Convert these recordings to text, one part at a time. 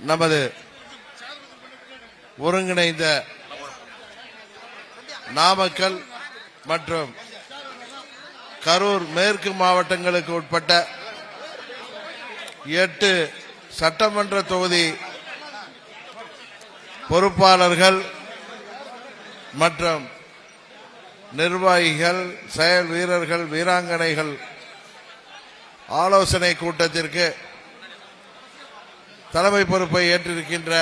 நமது ஒருங்கிணைந்த நாமக்கல் மற்றும் கரூர் மேற்கு மாவட்டங்களுக்கு உட்பட்ட எட்டு சட்டமன்ற தொகுதி பொறுப்பாளர்கள் மற்றும் நிர்வாகிகள் செயல் வீரர்கள் வீராங்கனைகள் ஆலோசனை கூட்டத்திற்கு தலைமை பொறுப்பை ஏற்றிருக்கின்ற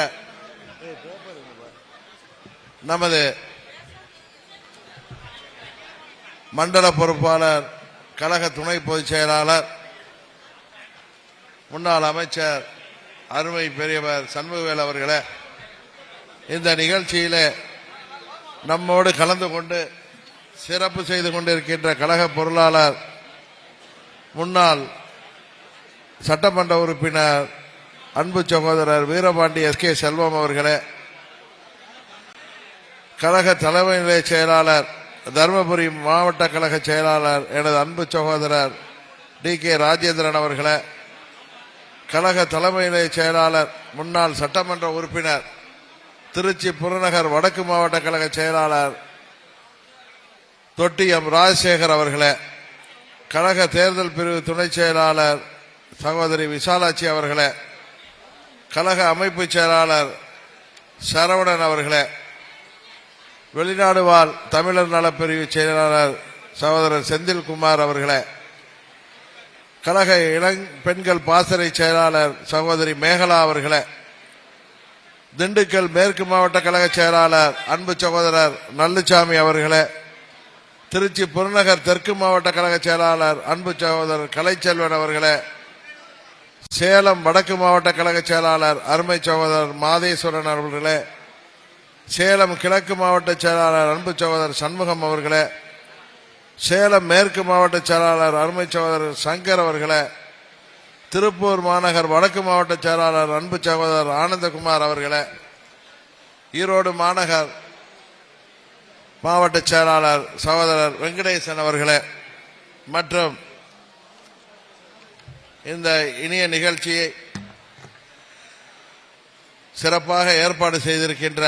நமது மண்டல பொறுப்பாளர் கழக துணை பொதுச் செயலாளர் முன்னாள் அமைச்சர் அருமை பெரியவர் சண்முகவேல் அவர்களே இந்த நிகழ்ச்சியில் நம்மோடு கலந்து கொண்டு சிறப்பு செய்து கொண்டிருக்கின்ற கழக பொருளாளர் முன்னாள் சட்டமன்ற உறுப்பினர் அன்பு சகோதரர் வீரபாண்டி எஸ் கே செல்வம் அவர்களே கழக தலைமை நிலைய செயலாளர் தருமபுரி மாவட்ட கழக செயலாளர் எனது அன்பு சகோதரர் டி கே ராஜேந்திரன் அவர்களே கழக தலைமை நிலைய செயலாளர் முன்னாள் சட்டமன்ற உறுப்பினர் திருச்சி புறநகர் வடக்கு மாவட்ட கழக செயலாளர் தொட்டி எம் ராஜசேகர் அவர்களே கழக தேர்தல் பிரிவு துணை செயலாளர் சகோதரி விசாலாட்சி அவர்களே கழக அமைப்பு செயலாளர் சரவணன் அவர்களே வெளிநாடு வாழ் தமிழர் நலப்பிரிவு செயலாளர் சகோதரர் செந்தில்குமார் அவர்களே கழக இளங் பெண்கள் பாசறை செயலாளர் சகோதரி மேகலா அவர்களே திண்டுக்கல் மேற்கு மாவட்ட கழக செயலாளர் அன்பு சகோதரர் நல்லுசாமி அவர்களே திருச்சி புறநகர் தெற்கு மாவட்ட கழக செயலாளர் அன்பு சகோதரர் கலைச்செல்வன் அவர்களே சேலம் வடக்கு மாவட்ட கழக செயலாளர் அருமை சகோதரர் மாதேஸ்வரன் அவர்களே சேலம் கிழக்கு மாவட்ட செயலாளர் அன்பு சகோதரர் சண்முகம் அவர்களே சேலம் மேற்கு மாவட்ட செயலாளர் அருமை சகோதரர் சங்கர் அவர்களே திருப்பூர் மாநகர் வடக்கு மாவட்ட செயலாளர் அன்பு சகோதரர் ஆனந்தகுமார் அவர்களே ஈரோடு மாநகர் மாவட்ட செயலாளர் சகோதரர் வெங்கடேசன் அவர்களே மற்றும் இந்த இனிய நிகழ்ச்சியை சிறப்பாக ஏற்பாடு செய்திருக்கின்ற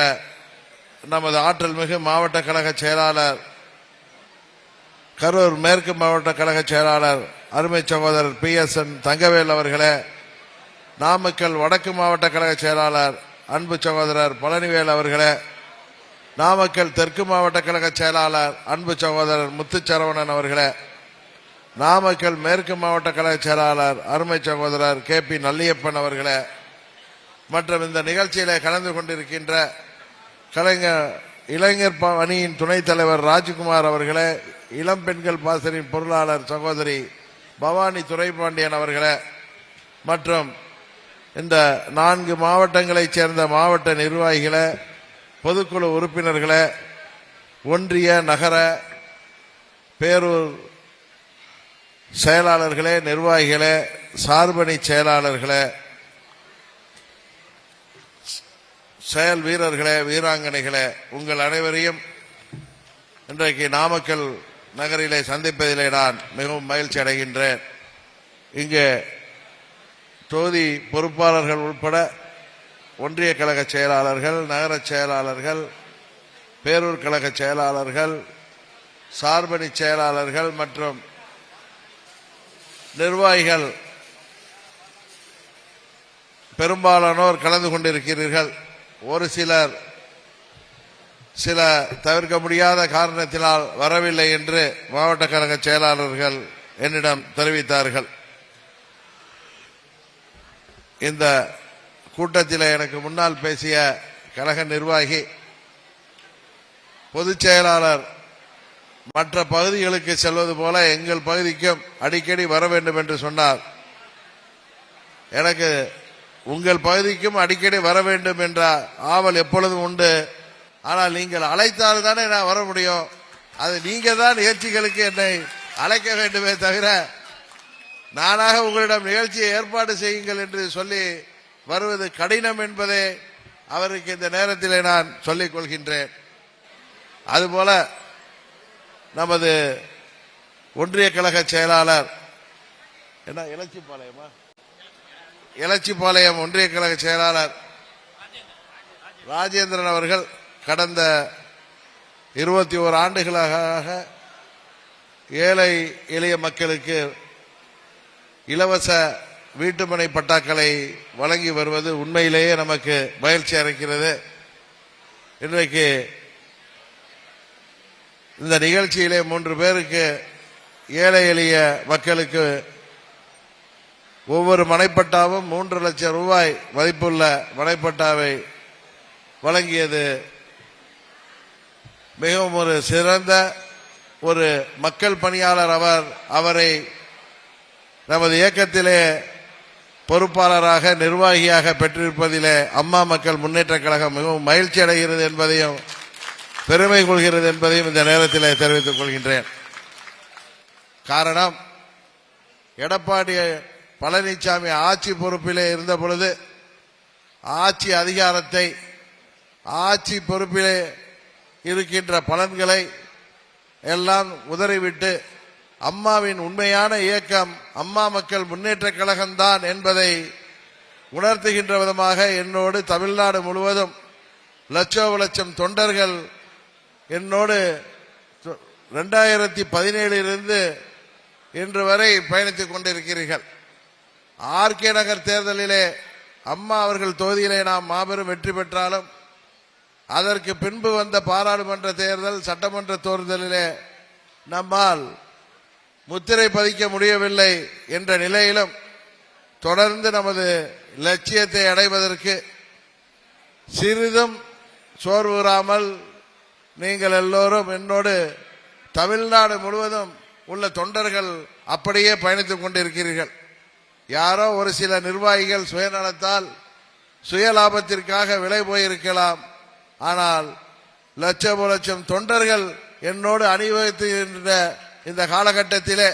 நமது ஆற்றல் மிகு மாவட்ட கழக செயலாளர் கரூர் மேற்கு மாவட்ட கழக செயலாளர் அருமை சகோதரர் பி எஸ் என் தங்கவேல் அவர்களே நாமக்கல் வடக்கு மாவட்ட கழக செயலாளர் அன்பு சகோதரர் பழனிவேல் அவர்களே நாமக்கல் தெற்கு மாவட்ட கழக செயலாளர் அன்பு சகோதரர் முத்துச்சரவணன் அவர்களே நாமக்கல் மேற்கு மாவட்ட கழக செயலாளர் அருமை சகோதரர் கே பி நல்லியப்பன் அவர்களே மற்றும் இந்த நிகழ்ச்சியில கலந்து கொண்டிருக்கின்ற கலைஞர் இளைஞர் ப- அணியின் துணைத் தலைவர் ராஜ்குமார் அவர்களே இளம் பெண்கள் பாசரின் பொருளாளர் சகோதரி பவானி துரைபாண்டியன் அவர்களே மற்றும் இந்த நான்கு மாவட்டங்களைச் சேர்ந்த மாவட்ட நிர்வாகிகளை பொதுக்குழு உறுப்பினர்களை ஒன்றிய நகர பேரூர் செயலாளர்களே நிர்வாகிகளே சார்பணி செயலாளர்களே செயல் வீரர்களே வீராங்கனைகளே உங்கள் அனைவரையும் இன்றைக்கு நாமக்கல் நகரிலே சந்திப்பதிலே நான் மிகவும் மகிழ்ச்சி அடைகின்றேன். இங்கே தொகுதி பொறுப்பாளர்கள் உட்பட ஒன்றிய கழக செயலாளர்கள் நகர செயலாளர்கள் பேரூர் கழக செயலாளர்கள் சார்பணி செயலாளர்கள் மற்றும் நிர்வாகிகள் பெரும்பாலானோர் கலந்து கொண்டிருக்கிறீர்கள். ஒரு சிலர் சில தவிர்க்க முடியாத காரணத்தினால் வரவில்லை என்று மாவட்ட கழக செயலாளர்கள் என்னிடம் தெரிவித்தார்கள். இந்த கூட்டத்தில் எனக்கு முன்னால் பேசிய கழக நிர்வாகி பொதுச் செயலாளர் மற்ற பகுதிகளுக்கு செல்வது போல எங்கள் பகுதிக்கும் அடிக்கடி வர வேண்டும் என்று சொன்னார். எனக்கு உங்கள் பகுதிக்கும் அடிக்கடி வர வேண்டும் என்ற ஆவல் எப்பொழுதும் உண்டு. ஆனால் நீங்கள் அழைத்தால் தானே நான் வர முடியும். அது நீங்க தான் நிகழ்ச்சிகளுக்கு என்னை அழைக்க வேண்டுமே தவிர நானாக உங்களிடம் நிகழ்ச்சியை ஏற்பாடு செய்யுங்கள் என்று சொல்லி வருவது கடினம் என்பதே அவருக்கு இந்த நேரத்திலே நான் சொல்லிக் கொள்கின்றேன். அதுபோல நமது ஒன்றிய கழக செயலாளர் என்ன இலச்சிப்பாளையமா இலச்சிப்பாளையம் ஒன்றிய கழக செயலாளர் ராஜேந்திரன் அவர்கள் கடந்த இருபத்தி ஓரு ஆண்டுகளாக ஏழை எளிய மக்களுக்கு இலவச வீட்டுமனை பட்டாக்களை வழங்கி வருவது உண்மையிலேயே நமக்கு மகிழ்ச்சி அளிக்கிறது. இன்றைக்கு இந்த நிகழ்ச்சியிலே மூன்று பேருக்கு ஏழை எளிய மக்களுக்கு ஒவ்வொரு மனைப்பட்டாவும் மூன்று லட்சம் ரூபாய் மதிப்புள்ள மனைப்பட்டாவை வழங்கியது மிகவும் ஒரு சிறந்த ஒரு மக்கள் பணியாளர் அவர். அவரை நமது இயக்கத்திலே பொறுப்பாளராக நிர்வாகியாக பெற்றிருப்பதிலே அம்மா மக்கள் முன்னேற்ற கழகம் மிகவும் மகிழ்ச்சி அடைகிறது என்பதையும் பெருமை கொள்கிறது என்பதையும் இந்த நேரத்தில் தெரிவித்துக் கொள்கின்றேன். காரணம் எடப்பாடி பழனிசாமி ஆட்சி பொறுப்பிலே இருந்த பொழுது ஆட்சி அதிகாரத்தை ஆட்சி பொறுப்பிலே இருக்கின்ற பலன்களை எல்லாம் உதறிவிட்டு அம்மாவின் உண்மையான இயக்கம் அம்மா மக்கள் முன்னேற்ற கழகம்தான் என்பதை உணர்த்துகின்ற விதமாக என்னோடு தமிழ்நாடு முழுவதும் லட்சோ லட்சம் தொண்டர்கள் என்னோடு ரெண்டாயிரத்தி பதினேழிலிருந்து இன்று வரை பயணித்துக் கொண்டிருக்கிறீர்கள். ஆர்கே நகர் தேர்தலிலே அம்மா அவர்கள் தொகுதியிலே நாம் மாபெரும் வெற்றி பெற்றாலும் அதற்கு பின்பு வந்த பாராளுமன்ற தேர்தல் சட்டமன்ற தேர்தலிலே நம்மால் முத்திரை பதிக்க முடியவில்லை என்ற நிலையிலும் தொடர்ந்து நமது லட்சியத்தை அடைவதற்கு சிறிதும் சோர்வுறாமல் நீங்கள் எல்லோரும் என்னோடு தமிழ்நாடு முழுவதும் உள்ள தொண்டர்கள் அப்படியே பயணித்துக் கொண்டிருக்கிறீர்கள். யாரோ ஒரு சில நிர்வாகிகள் சுயநலத்தால் சுய லாபத்திற்காக விலை போயிருக்கலாம். ஆனால் லட்சம் லட்சம் தொண்டர்கள் என்னோடு அணிவகுத்துகின்ற இந்த காலகட்டத்திலே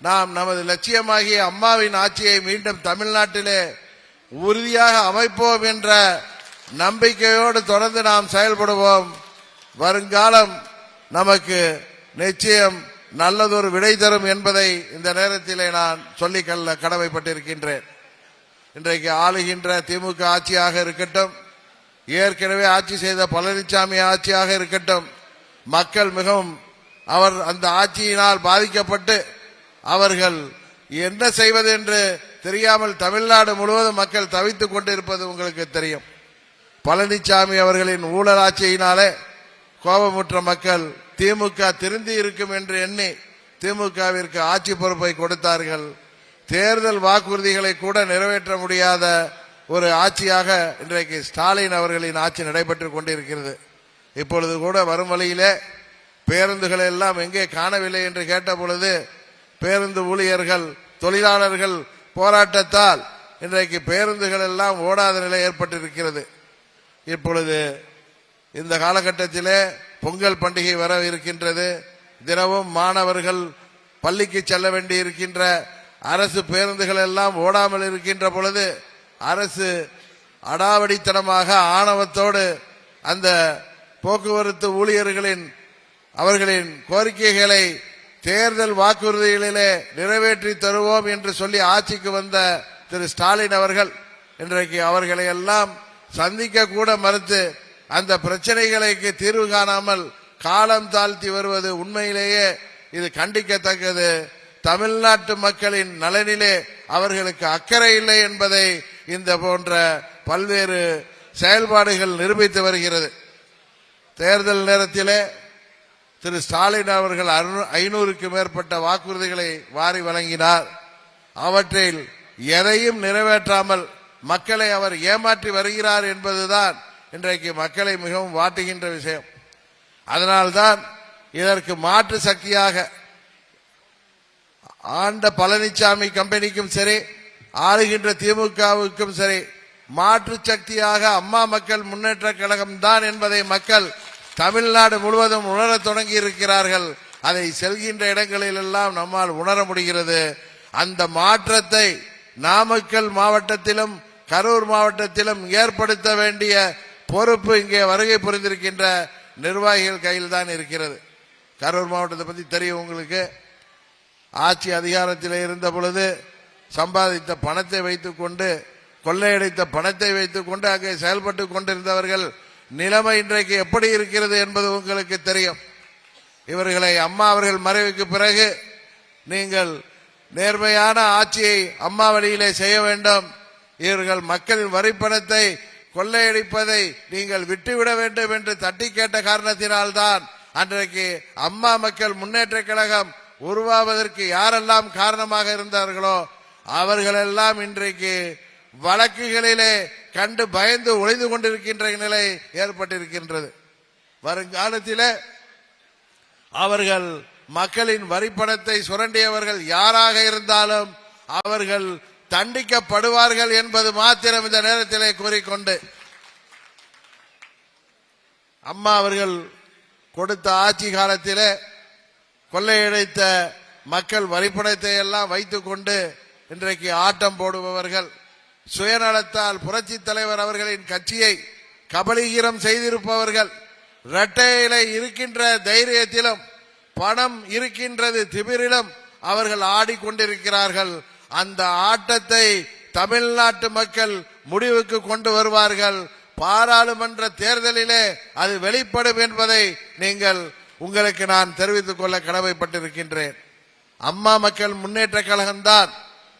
நாம் நமது லட்சியமாகிய அம்மாவின் ஆட்சியை மீண்டும் தமிழ்நாட்டிலே உறுதியாக அமைப்போம் என்ற நம்பிக்கையோடு தொடர்ந்து நாம் செயல்படுவோம். வருங்காலம் நமக்கு நிச்சயம் நல்லதொரு விடை தரும் என்பதை இந்த நேரத்திலே நான் சொல்லிக் கடமைப்பட்டிருக்கின்றேன். இன்றைக்கு ஆளுகின்ற திமுக ஆட்சியாக இருக்கட்டும் ஏற்கனவே ஆட்சி செய்த பழனிசாமி ஆட்சியாக இருக்கட்டும் மக்கள் மிகவும் அவர் அந்த ஆட்சியினால் பாதிக்கப்பட்டு அவர்கள் என்ன செய்வது என்று தெரியாமல் தமிழ்நாடு முழுவதும் மக்கள் தவித்துக் கொண்டிருப்பது உங்களுக்கு தெரியும். பழனிசாமி அவர்களின் ஊழல் ஆட்சியினாலே கோபமுற்ற மக்கள் திமுக திருந்தி இருக்கும் என்று எண்ணி திமுகவிற்கு ஆட்சி பொறுப்பை கொடுத்தார்கள். தேர்தல் வாக்குறுதிகளை கூட நிறைவேற்ற முடியாத ஒரு ஆட்சியாக இன்றைக்கு ஸ்டாலின் அவர்களின் ஆட்சி நடைபெற்று கொண்டிருக்கிறது. இப்பொழுது கூட வரும் வழியிலே பேருந்துகளை எல்லாம் எங்கே காணவில்லை என்று கேட்ட பொழுது பேருந்து ஊழியர்கள் தொழிலாளர்கள் போராட்டத்தால் இன்றைக்கு பேருந்துகள் எல்லாம் ஓடாத நிலை ஏற்பட்டிருக்கிறது. இப்பொழுது இந்த காலகட்டத்திலே பொங்கல் பண்டிகை வர இருக்கின்றது. தினமும் மாணவர்கள் பள்ளிக்கு செல்ல வேண்டி இருக்கின்ற அரசு பேருந்துகள் எல்லாம் ஓடாமல் இருக்கின்ற பொழுது அரசு அடாவடித்தனமாக ஆணவத்தோடு அந்த போக்குவரத்து ஊழியர்களின் அவர்களின் கோரிக்கைகளை தேர்தல் வாக்குறுதிகளிலே நிறைவேற்றி தருவோம் என்று சொல்லி ஆட்சிக்கு வந்த திரு ஸ்டாலின் அவர்கள் இன்றைக்கு அவர்களை எல்லாம் சந்திக்க கூட மறுத்து அந்த பிரச்சனைகளுக்கு தீர்வு காணாமல் காலம் தாழ்த்தி வருவது உண்மையிலேயே இது கண்டிக்கத்தக்கது. தமிழ்நாட்டு மக்களின் நலனிலே அவர்களுக்கு அக்கறை இல்லை என்பதை இந்த போன்ற பல்வேறு செயல்பாடுகள் நிரூபித்து வருகிறது. தேர்தல் நேரத்திலே திரு ஸ்டாலின் அவர்கள் ஐநூறுக்கு மேற்பட்ட வாக்குறுதிகளை வாரி வழங்கினார். அவற்றில் எதையும் நிறைவேற்றாமல் மக்களை அவர் ஏமாற்றி வருகிறார் என்பதுதான் இன்றைக்கு மக்களை மிகவும் வாட்டுகின்ற விஷயம். அதனால்தான் இதற்கு மாற்று சக்தியாக ஆண்ட பழனிசாமி கம்பெனிக்கும் சரி ஆளுகின்ற திமுகவுக்கும் சரி மாற்று சக்தியாக அம்மா மக்கள் முன்னேற்ற கழகம் தான் என்பதை மக்கள் தமிழ்நாடு முழுவதும் உணர தொடங்கி இருக்கிறார்கள். அதை செல்கின்ற இடங்களில் எல்லாம் நம்மால் உணர முடிகிறது. அந்த மாற்றத்தை நாமக்கல் மாவட்டத்திலும் கரூர் மாவட்டத்திலும் ஏற்படுத்த வேண்டிய பொறுப்பு இங்கே வருகை புரிந்திருக்கின்ற நிர்வாகிகள் கையில் தான் இருக்கிறது. கரூர் மாவட்டத்தை பற்றி தெரியும் உங்களுக்கு. ஆட்சி அதிகாரத்தில் இருந்த பொழுது சம்பாதித்த பணத்தை வைத்துக்கொண்டு கொள்ளையடித்த பணத்தை வைத்துக்கொண்டு அங்கே செயல்பட்டு கொண்டிருந்தவர்கள் நிலைமை இன்றைக்கு எப்படி இருக்கிறது என்பது உங்களுக்கு தெரியும். இவர்களை அம்மா அவர்கள் மறைவுக்கு பிறகு நீங்கள் நேர்மையான ஆட்சியை அம்மா வழியிலே செய்ய வேண்டும். இவர்கள் மக்களின் வரிப்பணத்தை கொள்ளையடிப்பதை நீங்கள் விட்டுவிட வேண்டும் என்று தட்டி கேட்ட காரணத்தினால்தான் அன்றைக்கு அம்மா மக்கள் முன்னேற்ற கழகம் உருவாவதற்கு யாரெல்லாம் காரணமாக இருந்தார்களோ அவர்களெல்லாம் இன்றைக்கு வழக்குகளிலே கண்டு பயந்து ஒளிந்து கொண்டிருக்கின்ற நிலை ஏற்பட்டிருக்கின்றது. வருங்காலத்தில் அவர்கள் மக்களின் வரிப்பணத்தை சுரண்டியவர்கள் யாராக இருந்தாலும் அவர்கள் தண்டிக்கப்படுவார்கள் என்பது மாத்திரம் இந்த நேரத்திலே கூறிக்கொண்டு அம்மா அவர்கள் கொடுத்த ஆட்சி காலத்திலே கொள்ளையடைத்த மக்கள் வரிப்பணத்தை எல்லாம் வைத்துக்கொண்டு இன்றைக்கு ஆட்டம் போடுபவர்கள் சுயநலத்தால் புரட்சி தலைவர் அவர்களின் கட்சியை கபலீகரம் செய்திருப்பவர்கள் இரட்டையில இருக்கின்ற தைரியத்திலும் பணம் இருக்கின்றது திமிரிலும் அவர்கள் ஆடிக்கொண்டிருக்கிறார்கள். அந்த ஆட்டத்தை தமிழ்நாட்டு மக்கள் முடிவுக்கு கொண்டு வருவார்கள். பாராளுமன்ற தேர்தலிலே அது வெளிப்படும் என்பதை நீங்கள் உங்களுக்கு நான் தெரிவித்துக் கொள்ள கடமைப்பட்டிருக்கின்றேன். அம்மா மக்கள் முன்னேற்ற கழகம்தான்.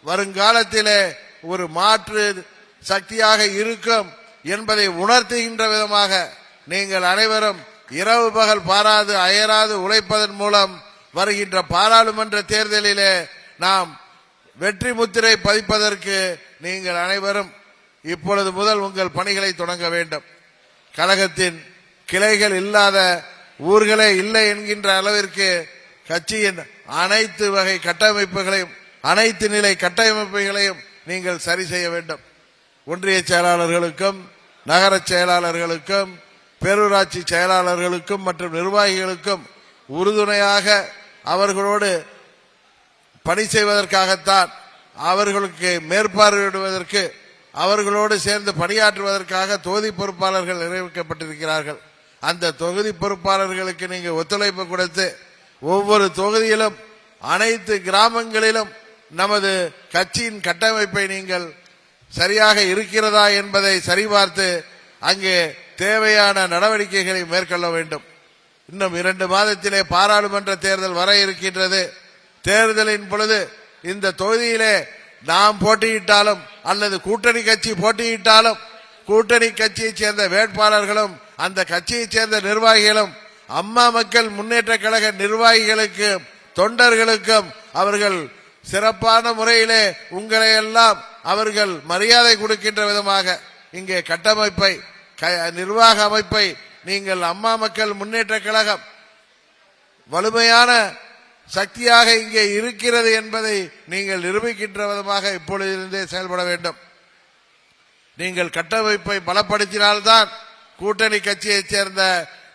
வருங்காலத்திலே ஒரு மாற்று சக்தியாக இருக்கும் என்பதை உணர்த்துகின்ற விதமாக நீங்கள் அனைவரும் இரவு பகல் பாராது அயராது உழைப்பதன் மூலம் வருகின்ற பாராளுமன்ற தேர்தலிலே நாம் வெற்றி முத்திரை பதிப்பதற்கு நீங்கள் அனைவரும் இப்பொழுது முதல் உங்கள் பணிகளை தொடங்க வேண்டும். கழகத்தின் கிளைகள் இல்லாத ஊர்களே இல்லை என்கின்ற அளவிற்கு கட்சியின் அனைத்து வகை கட்டமைப்புகளையும் அனைத்து நிலை கட்டமைப்புகளையும் நீங்கள் சரி செய்ய வேண்டும். ஒன்றிய செயலாளர்களுக்கும் நகர செயலாளர்களுக்கும் பேரூராட்சி செயலாளர்களுக்கும் மற்றும் நிர்வாகிகளுக்கும் உறுதுணையாக அவர்களோடு பணி செய்வதற்காகத்தான் அவர்களுக்கு மேற்பார்வையிடுவதற்கு அவர்களோடு சேர்ந்து பணியாற்றுவதற்காக தொகுதி பொறுப்பாளர்கள் நியமிக்கப்பட்டிருக்கிறார்கள். அந்த தொகுதி பொறுப்பாளர்களுக்கு நீங்கள் ஒத்துழைப்பு கொடுத்து ஒவ்வொரு தொகுதியிலும் அனைத்து கிராமங்களிலும் நமது கட்சியின் கட்டமைப்பை நீங்கள் சரியாக இருக்கிறதா என்பதை சரிபார்த்து அங்கே தேவையான நடவடிக்கைகளை மேற்கொள்ள வேண்டும். இன்னும் இரண்டு மாதத்திலே பாராளுமன்ற தேர்தல் வர இருக்கின்றது. தேர்தலின் பொழுது இந்த தொகுதியிலே நாம் போட்டியிட்டாலும் அல்லது கூட்டணி கட்சி போட்டியிட்டாலும் கூட்டணி கட்சியைச் சேர்ந்த வேட்பாளர்களும் அந்த கட்சியைச் சேர்ந்த நிர்வாகிகளும் அம்மா மக்கள் முன்னேற்ற கழக நிர்வாகிகளுக்கும் தொண்டர்களுக்கும் அவர்கள் சிறப்பான முறையிலே உங்களை எல்லாம் அவர்கள் மரியாதை கொடுக்கின்ற விதமாக இங்கே கட்டமைப்பை க- நிர்வாக அமைப்பை நீங்கள் அம்மா மக்கள் முன்னேற்ற கழகம் வலிமையான சக்தியாக இங்கே இருக்கிறது என்பதை நீங்கள் நிரூபிக்கின்ற விதமாக இப்பொழுதிலிருந்தே செயல்பட வேண்டும். நீங்கள் கட்டமைப்பை பலப்படுத்தினால்தான் கூட்டணி கட்சியைச் சேர்ந்த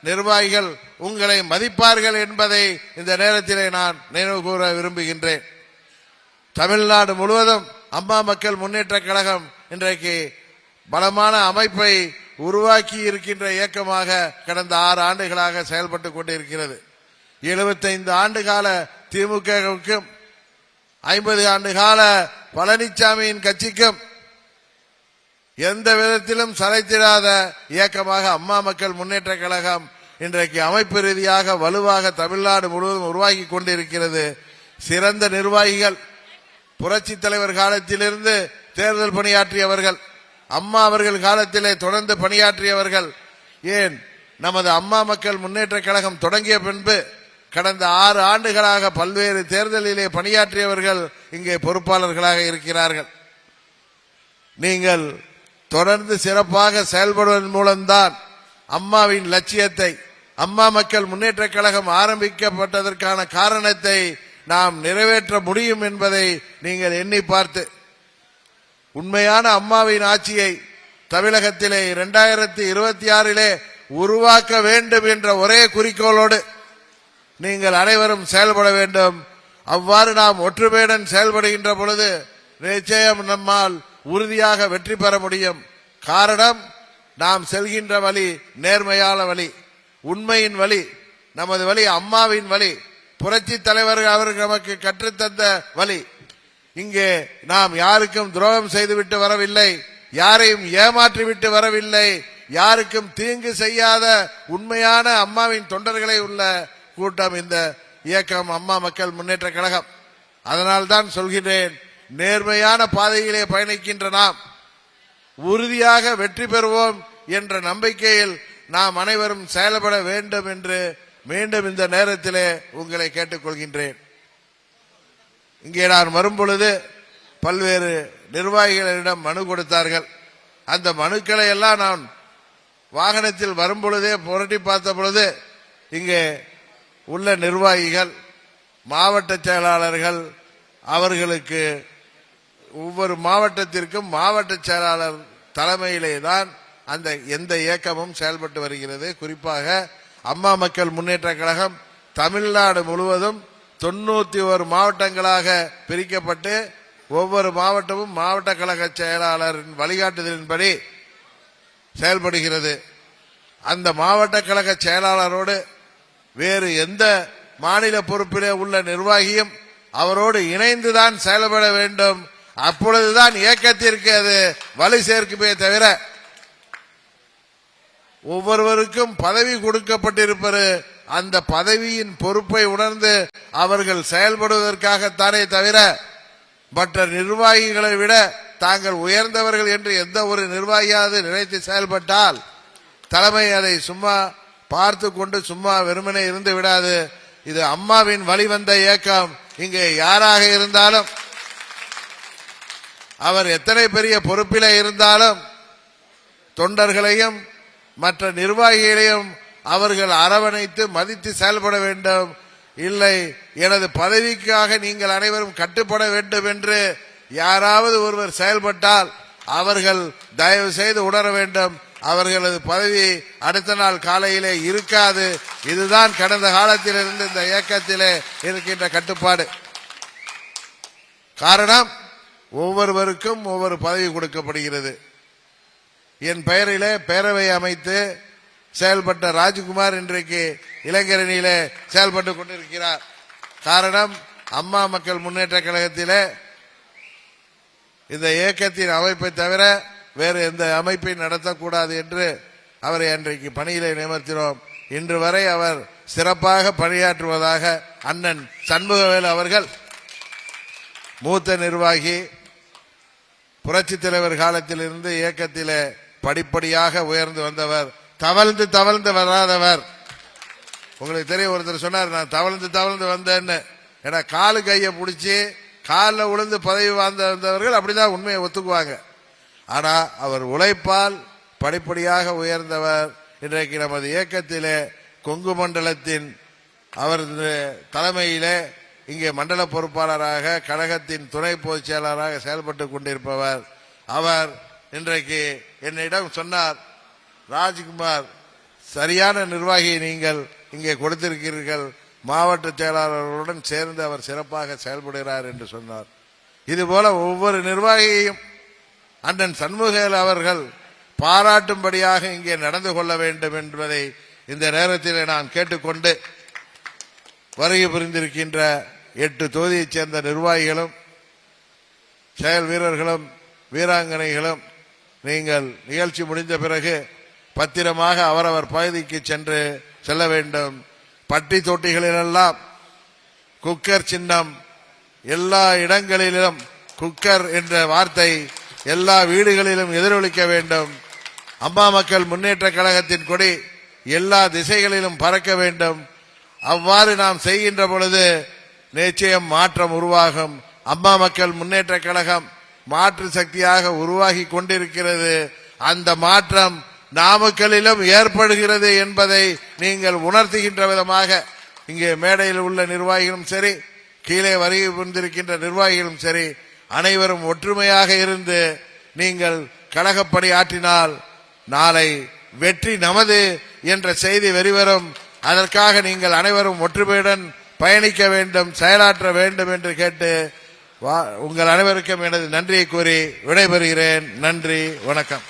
நிர்வாகிகள் உங்களை மதிப்பார்கள் என்பதை இந்த நேரத்திலே நான் நினைவு கூற விரும்புகின்றேன். தமிழ்நாடு முழுவதும் அம்மா மக்கள் முன்னேற்ற கழகம் இன்றைக்கு பலமான அமைப்பை உருவாக்கி இருக்கின்ற இயக்கமாக கடந்த ஆறு ஆண்டுகளாக செயல்பட்டு கொண்டிருக்கிறது. எழுபத்தைந்து ஆண்டு கால திமுகவுக்கும் ஐம்பது ஆண்டு கால பழனிசாமியின் கட்சிக்கும் எந்த விதத்திலும் சளைத்திடாத இயக்கமாக அம்மா மக்கள் முன்னேற்ற கழகம் இன்றைக்கு அமைப்பு ரீதியாக வலுவாக தமிழ்நாடு முழுவதும் உருவாகி கொண்டிருக்கிறது. சிறந்த நிர்வாகிகள் புரட்சி தலைவர் காலத்திலிருந்து தேர்தல் பணியாற்றியவர்கள் அம்மா அவர்கள் காலத்திலே தொடர்ந்து பணியாற்றியவர்கள். ஏன்? நமது அம்மா மக்கள் முன்னேற்ற கழகம் தொடங்கிய பின்பு கடந்த ஆறு ஆண்டுகளாக பல்வேறு தேர்தலிலே பணியாற்றியவர்கள் இங்கே பொறுப்பாளர்களாக இருக்கிறார்கள். நீங்கள் தொடர்ந்து சிறப்பாக செயல்படுவதன் மூலம்தான் அம்மாவின் லட்சியத்தை அம்மா மக்கள் முன்னேற்ற கழகம் ஆரம்பிக்கப்பட்டதற்கான காரணத்தை நாம் நிறைவேற்ற முடியும் என்பதை நீங்கள் எண்ணி பார்த்து உண்மையான அம்மாவின் ஆட்சியை தமிழகத்திலே இரண்டாயிரத்தி இருபத்தி ஆறிலே உருவாக்க வேண்டும் என்ற ஒரே குறிக்கோளோடு நீங்கள் அனைவரும் செயல்பட வேண்டும். அவ்வாறு நாம் ஒற்றுமையுடன் செயல்படுகின்ற பொழுது நிச்சயம் நம்மால் உறுதியாக வெற்றி பெற முடியும். காரணம் நாம் செல்கின்ற வழி நேர்மையான வழி உண்மையின் வழி நமது வழி அம்மாவின் வழி புரட்சி தலைவர்கள் அவர்கள் நமக்கு கற்றுத்தந்த வழி. இங்கே நாம் யாருக்கும் துரோகம் செய்துவிட்டு வரவில்லை யாரையும் ஏமாற்றிவிட்டு வரவில்லை யாருக்கும் தீங்கு செய்யாத உண்மையான அம்மாவின் தொண்டர்களை உள்ள கூட்டம் இந்த இயக்கம் அம்மா மக்கள் முன்னேற்ற கழகம். அதனால்தான் சொல்கிறேன் நேர்மையான பாதையிலே பயணிக்கின்ற நாம் உறுதியாக வெற்றி பெறுவோம் என்ற நம்பிக்கையில் நாம் அனைவரும் செயல்பட வேண்டும் என்று மீண்டும் இந்த நேரத்திலே உங்களை கேட்டுக்கொள்கின்றேன். இங்கே நான் வரும்பொழுது பல்வேறு நிர்வாகிகளிடம் மனு கொடுத்தார்கள். அந்த மனுக்களை எல்லாம் நான் வாகனத்தில் வரும்பொழுதே புரட்டி பார்த்த பொழுது இங்கே உள்ள நிர்வாகிகள் மாவட்ட செயலாளர்கள் அவர்களுக்கு ஒவ்வொரு மாவட்டத்திற்கும் மாவட்ட செயலாளர் தலைமையிலே தான் அந்த எந்த இயக்கமும் செயல்பட்டு வருகிறது. குறிப்பாக அம்மா மக்கள் முன்னேற்ற கழகம் தமிழ்நாடு முழுவதும் தொண்ணூத்தி ஒரு மாவட்டங்களாக பிரிக்கப்பட்டு ஒவ்வொரு மாவட்டமும் மாவட்ட கழக செயலாளரின் வழிகாட்டுதலின்படி செயல்படுகிறது. அந்த மாவட்ட கழக செயலாளரோடு வேறு எந்த மாநில பொறுப்பிலே உள்ள நிர்வாகியும் அவரோடு இணைந்துதான் செயல்பட வேண்டும். அப்பொழுதுதான் இயக்கத்திற்கு அது வலு சேர்க்குமே தவிர ஒவ்வொருவருக்கும் பதவி கொடுக்கப்பட்டிருப்பது அந்த பதவியின் பொறுப்பை உணர்ந்து அவர்கள் செயல்படுவதற்காகத்தானே தவிர மற்ற நிர்வாகிகளை விட தாங்கள் உயர்ந்தவர்கள் என்று எந்த ஒரு நிர்வாகியாவது நினைத்து செயல்பட்டால் தலைமை அதை சும்மா பார்த்து கொண்டு சும்மா வெறுமனே இருந்து விடாது. இது அம்மாவின் வழிவந்த இயக்கம். இங்கே யாராக இருந்தாலும் அவர் எத்தனை பெரிய பொறுப்பிலே இருந்தாலும் தொண்டர்களையும் மற்ற நிர்வாகிகளையும் அவர்கள் அரவணைத்து மதித்து செயல்பட வேண்டும். இல்லை எனது பதவிக்காக நீங்கள் அனைவரும் கட்டுப்பட வேண்டும் என்று யாராவது ஒருவர் செயல்பட்டால் அவர்கள் தயவு செய்து உணர வேண்டும். அவர்களது பதவி அடுத்த நாள் காலையிலே இருக்காது. இதுதான் கடந்த காலத்தில் இருந்து இந்த இயக்கத்திலே இருக்கின்ற கட்டுப்பாடு. காரணம் ஒவ்வொருவருக்கும் ஒவ்வொரு பதவி கொடுக்கப்படுகிறது. என் பெயரிலே பேரவை அமைத்து செயல்பட்ட ராஜ்குமார் இன்றைக்கு இளைஞரணியிலே செயல்பட்டு கொண்டிருக்கிறார். காரணம் அம்மா மக்கள் முன்னேற்ற கழகத்திலே இந்த இயக்கத்தின் அமைப்பை தவிர வேறு எந்த அமைப்பை நடத்தக்கூடாது என்று அவரை அன்றைக்கு பணியிலே நியமித்தினோம் இன்று வரை அவர் சிறப்பாக பணியாற்றுவதாக அண்ணன் சண்முகவேல் அவர்கள் மூத்த நிர்வாகி புரட்சித் தலைவர் காலத்திலிருந்து இயக்கத்திலே படிப்படியாக உயர்ந்து வந்தவர் தவழ்ந்து தவழ்ந்து வராதவர். உங்களுக்கு தெரியும் ஒருத்தர் சொன்னார் நான் தவழ்ந்து தவழ்ந்து வந்தேன்னு. ஏன்னா காலு கையை பிடிச்சி காலில் விழுந்து பதவி வாழ்ந்து வந்தவர்கள் அப்படிதான் உண்மையை ஒத்துக்குவாங்க. ஆனால் அவர் உழைப்பால் படிப்படியாக உயர்ந்தவர். இன்றைக்கு நமது இயக்கத்திலே கொங்கு மண்டலத்தின் அவரது தலைமையிலே இங்கே மண்டல பொறுப்பாளராக கழகத்தின் துணை பொதுச் செயலாளராக செயல்பட்டு கொண்டிருப்பவர். அவர் இன்றைக்கு என்னிடம் சொன்னார் ராஜ்குமார் சரியான நிர்வாகியை நீங்கள் இங்கே கொடுத்திருக்கிறீர்கள். மாவட்ட செயலாளர்களுடன் சேர்ந்து அவர் சிறப்பாக செயல்படுகிறார் என்று சொன்னார். இதுபோல ஒவ்வொரு நிர்வாகியையும் அண்ணன் சண்முகல் அவர்கள் பாராட்டும்படியாக இங்கே நடந்து கொள்ள வேண்டும் என்பதை இந்த நேரத்தில் நான் கேட்டுக்கொண்டு வருகை புரிந்திருக்கின்ற எட்டு தொகுதியைச் சேர்ந்த நிர்வாகிகளும் செயல் வீரர்களும் வீராங்கனைகளும் நீங்கள் நிகழ்ச்சி முடிந்த பிறகு பத்திரமாக அவரவர் பகுதிக்கு சென்று செல்ல வேண்டும். பட்டி தொட்டிகளிலெல்லாம் குக்கர் சின்னம் எல்லா இடங்களிலும் குக்கர் என்ற வார்த்தை எல்லா வீடுகளிலும் எதிரொலிக்க வேண்டும். அம்மா மக்கள் முன்னேற்ற கழகத்தின் கொடி எல்லா திசைகளிலும் பறக்க வேண்டும். அவ்வாறு நாம் செய்கின்ற பொழுது நிச்சயம் மாற்றம் உருவாகும். அம்மா மக்கள் முன்னேற்ற கழகம் மாற்று சக்தியாக உருவாகி கொண்டிருக்கிறது. அந்த மாற்றம் நாமக்கலிலும் ஏற்படுகிறது என்பதை நீங்கள் உணர்த்துகின்ற விதமாக இங்கே மேடையில் உள்ள நிர்வாகிகளும் சரி கீழே வருகை புரிந்திருக்கின்ற நிர்வாகிகளும் சரி அனைவரும் ஒற்றுமையாக இருந்து நீங்கள் கழகப்பணி ஆற்றினால் நாளை வெற்றி நமது என்ற செய்தி வெளிவரும். அதற்காக நீங்கள் அனைவரும் ஒற்றுமையுடன் பயணிக்க வேண்டும் செயலாற்ற வேண்டும் என்று கேட்டு வா- உங்கள் அனைவருக்கும் எனது நன்றியை கூறி விடைபெறுகிறேன். நன்றி வணக்கம்.